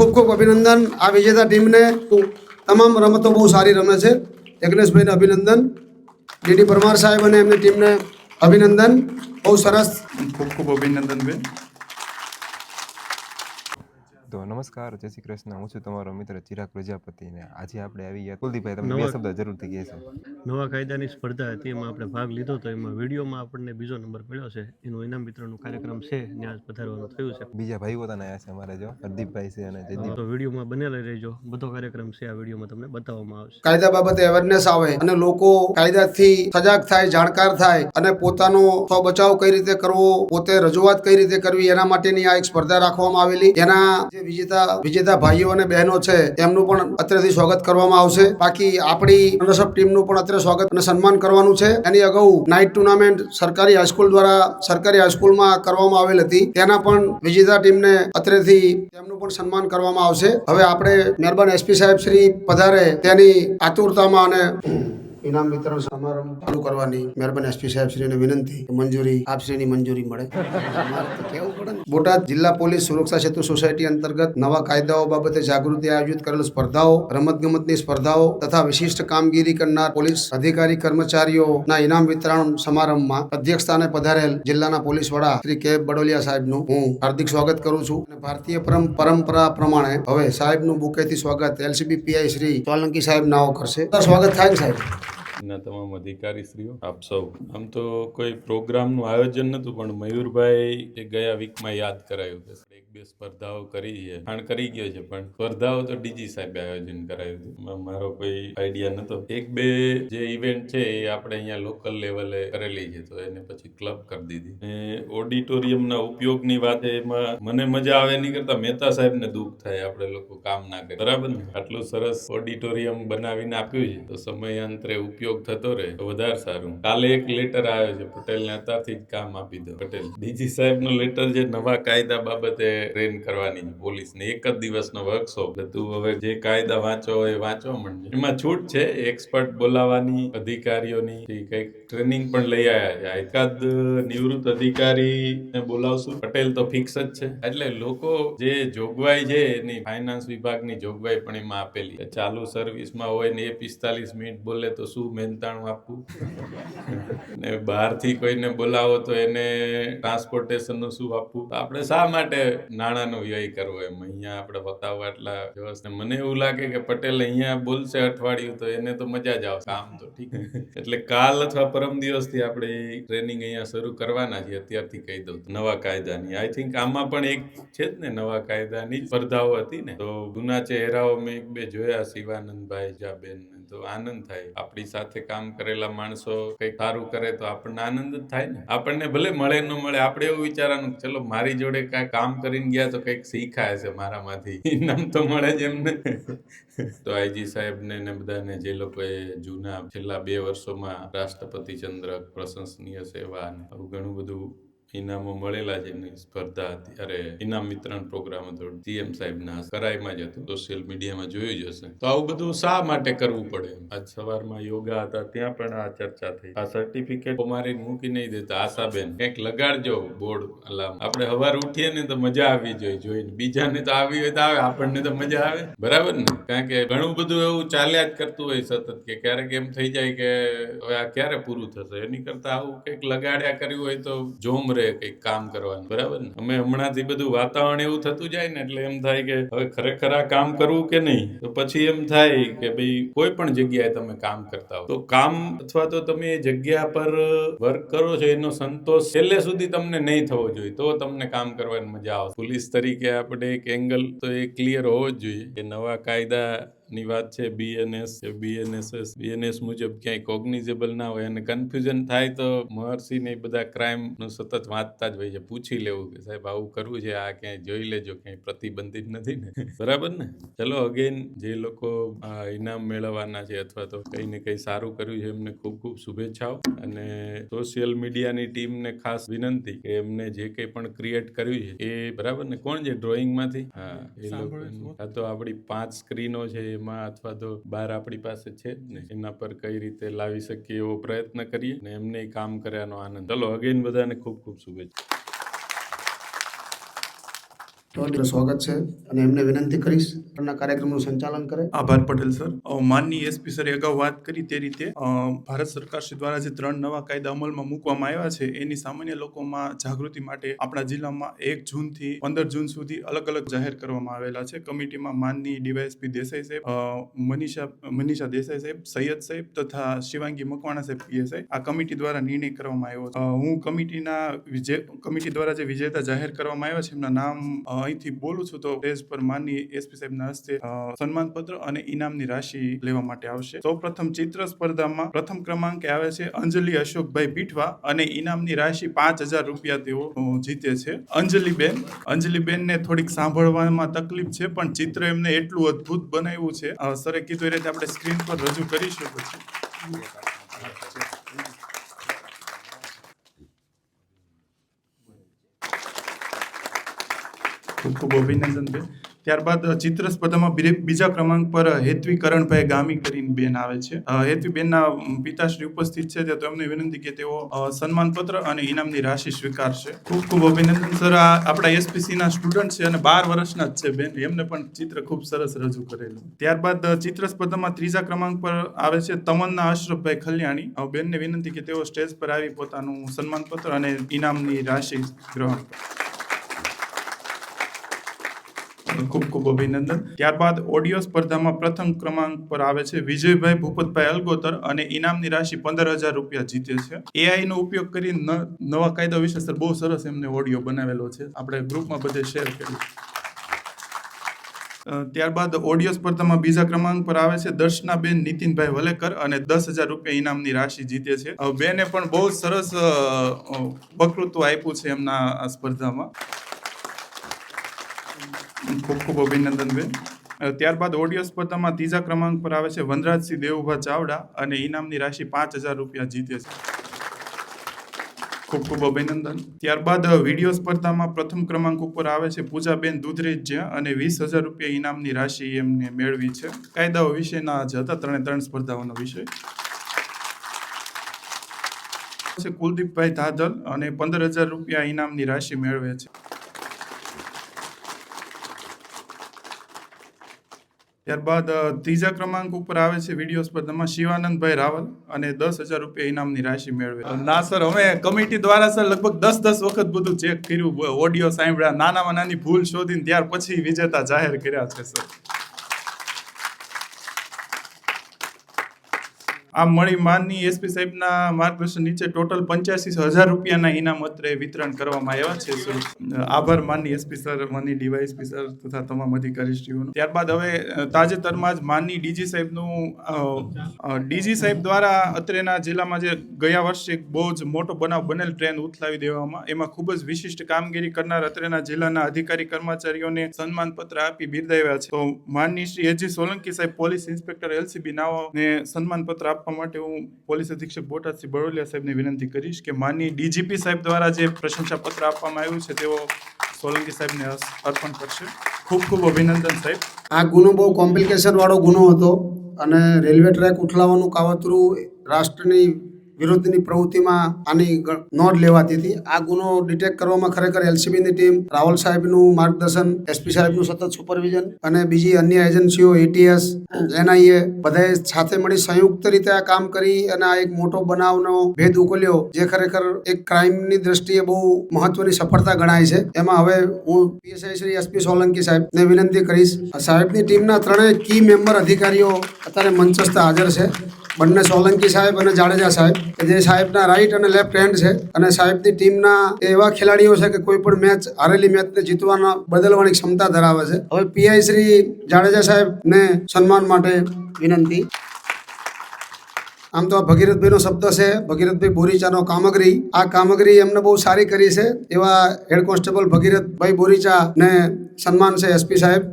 ખૂબ ખૂબ અભિનંદન આ વિજેતા ટીમને. તમામ રમતો બહુ સારી રમે છે. યજ્ઞેશભાઈને અભિનંદન, ડીડી પરમાર સાહેબ અને એમની ટીમને અભિનંદન. બહુ સરસ. ખૂબ ખૂબ અભિનંદન બેન. તો નમસ્કાર જય શ્રી કૃષ્ણ. હું છું તમારો મિત્ર ચિરાગ પ્રજાપતિ ને આજે આપણે આવી ગયા. કુલદીપભાઈ તમે બે શબ્દ જરૂરથી કહેશો નવા કાયદાની સ્પર્ધા હતી એમાં આપણે ભાગ લીધો તો એમાં વિડીયોમાં આપણને બીજો નંબર મળ્યો છે. એનું ઇનામ વિતરણનો કાર્યક્રમ છે ને આજ પધારવાનું થયું છે. બીજા ભાઈઓ તને આવ્યા છે અમારે જો હરદીપભાઈ છે અને જયદીપ. તો વિડીયોમાં બનેલા રહેજો. બધો કાર્યક્રમ છે આ વિડીયોમાં તમને બતાવવામાં આવશે. કાયદા બાબતે અવેરનેસ આવે અને લોકો કાયદાથી સજાગ થાય જાણકાર થાય અને પોતાનો સ્વ બચાવ કઈ રીતે કરવો પોતે રજૂઆત કઈ રીતે કરવી એના માટેની આ એક સ્પર્ધા રાખવામાં આવેલી. જેના જે વિજેતા વિજેતા ભાઈઓ અને બહેનો છે એમનું પણ અત્રેથી સ્વાગત કરવામાં આવશે. બાકી આપણી રનર્સઅપ ટીમનું પણ અત્રે સ્વાગત અને સન્માન કરવાનું છે. એની અગાઉ નાઇટ ટુર્નામેન્ટ સરકારી હાઈસ્કૂલ દ્વારા સરકારી હાઈસ્કૂલમાં કરવામાં આવેલ હતી. તેના પણ વિજેતા ટીમને અત્રેથી તેમનું પણ સન્માન કરવામાં આવશે. હવે આપણે મહેરબાન એસપી સાહેબ શ્રી પધારે તેની આતુરતામાં અને ઇનામ વિતરણ સમારંભ ચાલુ કરવાની મહેરબાન એસપી સાહેબ શ્રીને વિનંતી મંજૂરી આપશ્રીની મંજૂરી મળે. કેવું પડે બોટાદ જિલ્લા પોલીસ સુરક્ષા સેતુ સોસાયટી અંતર્ગત નવા કાયદાઓ બાબતે જાગૃતિ આયોજિત કરેલ સ્પર્ધાઓ, રમતગમતની સ્પર્ધાઓ તથા વિશિષ્ટ કામગીરી કરનાર પોલીસ અધિકારી કર્મચારીઓના ઇનામ વિતરણ સમારંભમાં અધ્યક્ષ સ્થાને પધારેલ જિલ્લાના પોલીસ વડા શ્રી કે બડોલિયા સાહેબનું હું હાર્દિક સ્વાગત કરું છું અને ભારતીય પરમ પરંપરા પ્રમાણે હવે સાહેબનું બુકેથી સ્વાગત એલસીબી પીઆઈ શ્રી સોલંકી સાહેબ નાઓ કરશે. સ્વાગત થાય સાહેબ? ના તમામ અધિકારીશ્રીઓ. આપ સૌ. આમ તો કોઈ પ્રોગ્રામનું આયોજન નહોતું પણ મયુરભાઈ એ ગયા વીકમાં યાદ કરાયું કે એક બે સ્પર્ધાઓ કરી છે. ખાણ કરી ગયો છે, પણ સ્પર્ધાઓ તો ડીજી સાહેબે આયોજન કરાયું હતું. મારો કોઈ આઈડિયા નહોતો એક બે જે ઇવેન્ટ છે એ આપણે અહીંયા લોકલ લેવલે કરેલી છે, તો એને પછી ક્લબ કરી દીધી. અને ઓડિટોરિયમના ઉપયોગની વાત એમાં મને મજા આવે નહીં કરતા મહેતા સાહેબને દુઃખ થાય, આપણે લોકો કામ ના કરે બરાબર ને? આટલું સરસ ઓડિટોરિયમ બનાવીને આપ્યું છે, તો સમયાંતરે ઉપયોગ થતો રહે, તો વધારે સારું. કાલે એક લેટર આવ્યો છે, પટેલને અત્યારથી જ કામ આપી દો. પટેલ ડીજી સાહેબનો લેટર જે નવા કાયદા બાબતે ટ્રેન કરવાની છે પોલીસને એક જ દિવસનો વર્કશોપ તું હવે જે કાયદા વાંચો એ વાંચવા માંડજે. એમાં છૂટ છે એક્સપર્ટ બોલાવાની અધિકારીઓની કંઈક ટ્રેનિંગ પણ લઈ આવ્યા છે. એકાદ નિવૃત્ત અધિકારીને બોલાવશું. પટેલ તો ફિક્સ જ છે. એટલે લોકો જે જોગવાઈ છે, એની ફાઇનાન્સ વિભાગની જોગવાઈ પણ એમાં આપેલી ચાલુ સર્વિસમાં હોય ને એ પિસ્તાલીસ મિનિટ બોલે તો શું મહેનતાણું આપવું. ને બહારથી કોઈને બોલાવો તો એને ટ્રાન્સપોર્ટેશનનું શું આપવું? આપણે શા માટે નાણાંનો વ્યય કરવો એમ? અહીંયા આપણે બતાવવા એટલા વ્યવસ્થા મને એવું લાગે કે પટેલ અહીંયા બોલશે અઠવાડિયું તો એને તો મજા જ આવશે. આમ તો ઠીક. એટલે કાલ અથવા પરમ દિવસથી આપણે ટ્રેનિંગ અહીંયા શરૂ કરવાના છીએ. અત્યારથી કહી દઉં. નવા કાયદાની. આઈ થિંક આમાં પણ એક છે જ ને, નવા કાયદાની સ્પર્ધાઓ હતી ને. તો જૂના ચહેરાઓ મેં એક બે જોયા, શિવાનંદભાઈ જાબેન તો આનંદ થાય. આપણી સાથે કામ કરેલા માણસો કંઈક સારું કરે તો આપણને આનંદ થાય ને. આપણને ભલે મળે ન મળે, આપણે એવું વિચારવાનું ચલો, મારી જોડે કાંઈ કામ કરીને ગયા તો કંઈક શીખાય છે મારામાંથી. ઇનામ તો મળે જ એમને તો આઈજી સાહેબને ને બધાને જે લોકોએ જૂના છેલ્લા બે વર્ષોમાં રાષ્ટ્રપતિ ચંદ્રક પ્રશંસનીય સેવા આવું ઘણું બધું ઇનામો મળેલા છે, એમની સ્પર્ધા હતી. અરે, ઇનામ વિતરણ પ્રોગ્રામ હતો. સીએમ સાહેબના કરાઈમાં જ હતું. સોશિયલ મીડિયામાં જોયું જ હશે. તો આવું બધું શા માટે કરવું પડે? આજ સવારમાં યોગા હતા, ત્યાં પણ આ ચર્ચા થઈ. આ સર્ટિફિકેટ મારી મૂકી નહીં દેતા. આશાબેન, કંઈક લગાડજો બોર્ડ અલાર્મ આપણે હવાર ઉઠીએ ને તો મજા આવી જોઈએ જોઈને. બીજાને તો આવી હોય તો આવે, આપણને તો મજા આવે. બરાબર ને? કારણ કે ઘણું બધું એવું ચાલ્યા જ કરતું હોય સતત કે ક્યારેક એમ થઈ જાય કે હવે આ ક્યારે પૂરું થશે? એની કરતા આવું કંઈક લગાડ્યા કર્યું હોય તો જોમ રહે કંઈક કામ કરવાનું. બરાબર ને? અમે હમણાંથી બધું વાતાવરણ એવું થતું જાય ને એટલે એમ થાય કે હવે ખરેખર આ કામ કરવું કે નહીં? તો પછી એમ થાય કે ભાઈ કોઈ પણ જગ્યાએ તમે કામ કરતા હો. તો કામ અથવા તો તમે એ જગ્યા પર વર્ક કરો છો, એનો સંતોષ છેલ્લે સુધી તમને નહીં થવો જોઈએ, તો તમને કામ કરવાની મજા આવે પોલીસ તરીકે આપણે એક એંગલ તો એ ક્લિયર હોવો જ જોઈએ કે નવા કાયદા ની વાત છે બીએનએસ બીએનએસએસ બીએનએસ મુજબ ક્યાંય કોગ્નિઝેબલ ના હોય અને કન્ફ્યુઝન થાય તો મહર્ષિ ને એ બધા ક્રાઇમનું સતત વાંચતા જ હોય છે. પૂછી લેવું કે સાહેબ આવું કરવું છે આ ક્યાંય જોઈ લેજો ક્યાંય પ્રતિબંધિત નથી ને. બરાબર ને? ચલો અગેન જે લોકો ઇનામ મેળવવાના છે અથવા તો કઈ ને કઈ સારું કર્યું છે એમને ખૂબ ખૂબ શુભેચ્છાઓ. અને સોશિયલ મીડિયાની ટીમને ખાસ વિનંતી કે એમને જે કંઈ પણ ક્રિએટ કર્યું છે એ બરાબર ને? કોણ છે ડ્રોઈંગમાંથી? હા એ લોકો આ તો આપણી પાંચ સ્ક્રીનો છે એમાં અથવા તો બાર આપણી પાસે છે જ ને એના પર કઈ રીતે લાવી શકીએ એવો પ્રયત્ન કરીએ ને એમને કામ કર્યાનો આનંદ. ચલો અગેન બધાને ખૂબ ખૂબ શુભેચ્છા. સ્વાગત છે અને એમને વિનંતી કરીશ આજના કાર્યક્રમનું સંચાલન કરે. આભાર પટેલ સર. માનની એસપી સરે અગાઉ વાત કરી તે રીતે ભારત સરકાર શ્રી દ્વારા જે ત્રણ નવા કાયદા અમલમાં મૂકવામાં આવ્યા છે, એની સામાન્ય લોકોમાં જાગૃતિ માટે આપણા જિલ્લામાં એક જૂનથી પંદર જૂન સુધી અલગ અલગ જાહેર કરવામાં આવેલા છે. કમિટીમાં માનની ડીવાયએસપી દેસાઈ સાહેબ મનીષા મનીષા દેસાઈ સાહેબ, સૈયદ સાહેબ તથા શિવાંગી મકવાણા સાહેબ પીએસઆઈ આ કમિટી દ્વારા નિર્ણય કરવામાં આવ્યો હું કમિટીના વિજે કમિટી દ્વારા જે વિજેતા જાહેર કરવામાં આવ્યા છે, એમના નામ અહીંથી બોલું છું તો સ્ટેજ પર માનની એસપી સાહેબના હસ્તે સન્માનપત્ર અને ઇનામની રાશિ લેવા માટે આવશે. સૌ પ્રથમ ચિત્ર સ્પર્ધામાં પ્રથમ ક્રમાંકે આવે છે અંજલિ અશોકભાઈ પીઠવા અને ઇનામની રાશિ પાંચ હજાર રૂપિયા તેઓ જીતે છે. અંજલિબેન, અંજલિબેનને થોડીક સાંભળવામાં તકલીફ છે, પણ ચિત્ર એમને એટલું અદ્ભુત બનાવ્યું છે. સરે કીધું એ રીતે આપણે સ્ક્રીન પર રજૂ કરીશું પછી ખૂબ અભિનંદન બેન. ત્યારબાદ ચિત્ર સ્પર્ધામાં બીજા ક્રમાંક પર હેતવી કરણભાઈ ગામી કરીને બેન આવે છે. હેતવી બેનના પિતાશ્રી ઉપસ્થિત છે, તો એમને વિનંતી કે તેઓ સન્માનપત્ર અને ઇનામની રાશિ સ્વીકારશે. ખૂબ ખૂબ અભિનંદન, સર. આ આપણા એસપીસી ના સ્ટુડન્ટ છે અને બાર વર્ષના જ છે બેન. એમને પણ ચિત્ર ખૂબ સરસ રજૂ કરેલું. ત્યારબાદ ચિત્ર સ્પર્ધામાં ત્રીજા ક્રમાંક પર આવે છે, તમન્ના અશરફભાઈ ખલ્યાણી. બેનને વિનંતી કે તેઓ સ્ટેજ પર આવી પોતાનું સન્માનપત્ર અને ઇનામની રાશિ ગ્રહણ કરે. ખૂબ ખૂબ અભિનંદન. ત્યારબાદ ઓડિયો સ્પર્ધામાં પ્રથમ ક્રમાંક પર આવે છે વિજયભાઈ ભૂપતભાઈ અલગોતર અને ઇનામની રાશિ પંદર હજાર રૂપિયા જીતે છે. એઆઈ નો ઉપયોગ કરી નવા કાયદા વિશે સર બહુ સરસ એમને ઓડિયો બનાવેલો છે. આપણે ગ્રુપમાં બધે શેર કર્યું ત્યારબાદ ઓડિયો સ્પર્ધામાં બીજા ક્રમાંક પર આવે છે દર્શનાબેન નીતિનભાઈ વલેકર અને દસ હજાર રૂપિયા ઇનામની રાશિ જીતે છે. બેને પણ બહુ સરસ અ, આપ્યું છે એમના સ્પર્ધામાં. ખૂબ ખૂબ અભિનંદન બેન. ત્યારબાદ ઓડિયો સ્પર્ધામાં ત્રીજા ક્રમાંક પર આવે છે વનરાજસિંહ દેવુભા ચાવડા અને ઇનામની રાશિ પાંચ હજાર રૂપિયા જીતે છે. ખૂબ ખૂબ અભિનંદન. ત્યારબાદ વીડિયો સ્પર્ધામાં પ્રથમ ક્રમાંક ઉપર આવે છે પૂજાબેન દૂધરેજિયા અને વીસ હજાર રૂપિયા ઇનામની રાશિ એમને મેળવી છે. કાયદાઓ વિશેના જ હતા, ત્રણે ત્રણ સ્પર્ધાઓનો વિષય. છે કુલદીપભાઈ ધાધલ અને પંદર હજાર રૂપિયા ઇનામની રાશિ મેળવે છે. ત્યારબાદ ત્રીજા ક્રમાંક ઉપર આવે છે વીડિયો સ્પર્ધામાં શિવાનંદભાઈ રાવલ અને દસ હજાર રૂપિયા ઇનામની રાશિ મેળવે. ના સર, અમે કમિટી દ્વારા સર લગભગ દસ દસ વખત બધું ચેક કર્યું ઓડિયો સાંભળ્યા, નાનામાં નાની ભૂલ શોધીને ત્યાર પછી વિજેતા જાહેર કર્યા છે, સર. આ મળી માનની એસપી સાહેબના માર્ગદર્શન નીચે ટોટલ પંચ્યાસી હજાર રૂપિયાના ઇનામ અત્રે વિતરણ કરવામાં આવ્યા છે આભાર માનની એસપી સર માનની ડીવાયએસપી સર તથા તમામ અધિકારીશ્રીઓનો. ત્યારબાદ હવે તાજેતરમાં જ માનની ડીજી સાહેબનું ડીજી સાહેબ દ્વારા અત્રેના જિલ્લામાં જે ગયા વર્ષે બહુ જ મોટો બનાવ બનેલ ટ્રેન ઉથલાવી દેવામાં, એમાં ખૂબ જ વિશિષ્ટ કામગીરી કરનાર અત્રેના જિલ્લાના અધિકારી કર્મચારીઓને સન્માનપત્ર આપી બિરદાવ્યા છે. તો માનની શ્રી એજી સોલંકી સાહેબ પોલીસ ઇન્સ્પેક્ટર એલસીબી નાઓને સન્માનપત્ર આપવા માટે હું પોલીસ અધિક્ષક બોટાદ શ્રી બરોલિયા સાહેબને વિનંતી કરીશ કે માનની ડીજીપી સાહેબ દ્વારા જે પ્રશંસાપત્ર આપવામાં આવ્યું છે, તેઓ સોલંકી સાહેબને અર્પણ કરશે. ખૂબ ખૂબ અભિનંદન સાહેબ. આ ગુનો બહુ કોમ્પ્લિકેશન વાળો ગુનો હતો અને રેલવે ટ્રેક ઉઠલાવાનું કાવતરું રાષ્ટ્રની વિરુદ્ધની પ્રવૃત્તિમાં આની નોંધ લેવાતી હતી. આ ગુનો ડિટેક્ટ કરવામાં ખરેખર એલસીબીની ટીમ, રાવલ સાહેબનું માર્ગદર્શન, એસપી સાહેબનું સતત સુપરવિઝન અને બીજી અન્ય એજન્સીઓ એટીએસ એનઆઈએ બધાએ સાથે મળી સંયુક્ત રીતે આ કામ કરી અને આ એક મોટો બનાવનો ભેદ ઉકેલ્યો, જે ખરેખર એક ક્રાઇમની દ્રષ્ટિએ બહુ મહત્વની સફળતા ગણાય છે. એમાં હવે હું પીએસઆઈ શ્રી એસપી સોલંકી સાહેબને વિનંતી કરીશ. સાહેબની ટીમના ત્રણેય કી મેમ્બર અધિકારીઓ અત્યારે મંચસ્થ હાજર છે. બંને સોલંકી સાહેબ અને જાડેજા સાહેબ, કે જે સાહેબના રાઈટ અને લેફ્ટ હેન્ડ છે, અને સાહેબની ટીમના એવા ખેલાડીઓ છે કે કોઈ પણ મેચ હારેલી મેચને જીતવાના બદલવાની ક્ષમતા ધરાવે છે. હવે પીઆઈ શ્રી જાડેજા સાહેબને સન્માન માટે વિનંતી. આમ તો આ ભગીરથભાઈનો શબ્દ છે, ભગીરથભાઈ બોરીચાનો કામગરી. આ કામગરી એમને બહુ સારી કરી છે, એવા હેડ કોન્સ્ટેબલ ભગીરથભાઈ બોરીચા ને સન્માન છે એસપી સાહેબ.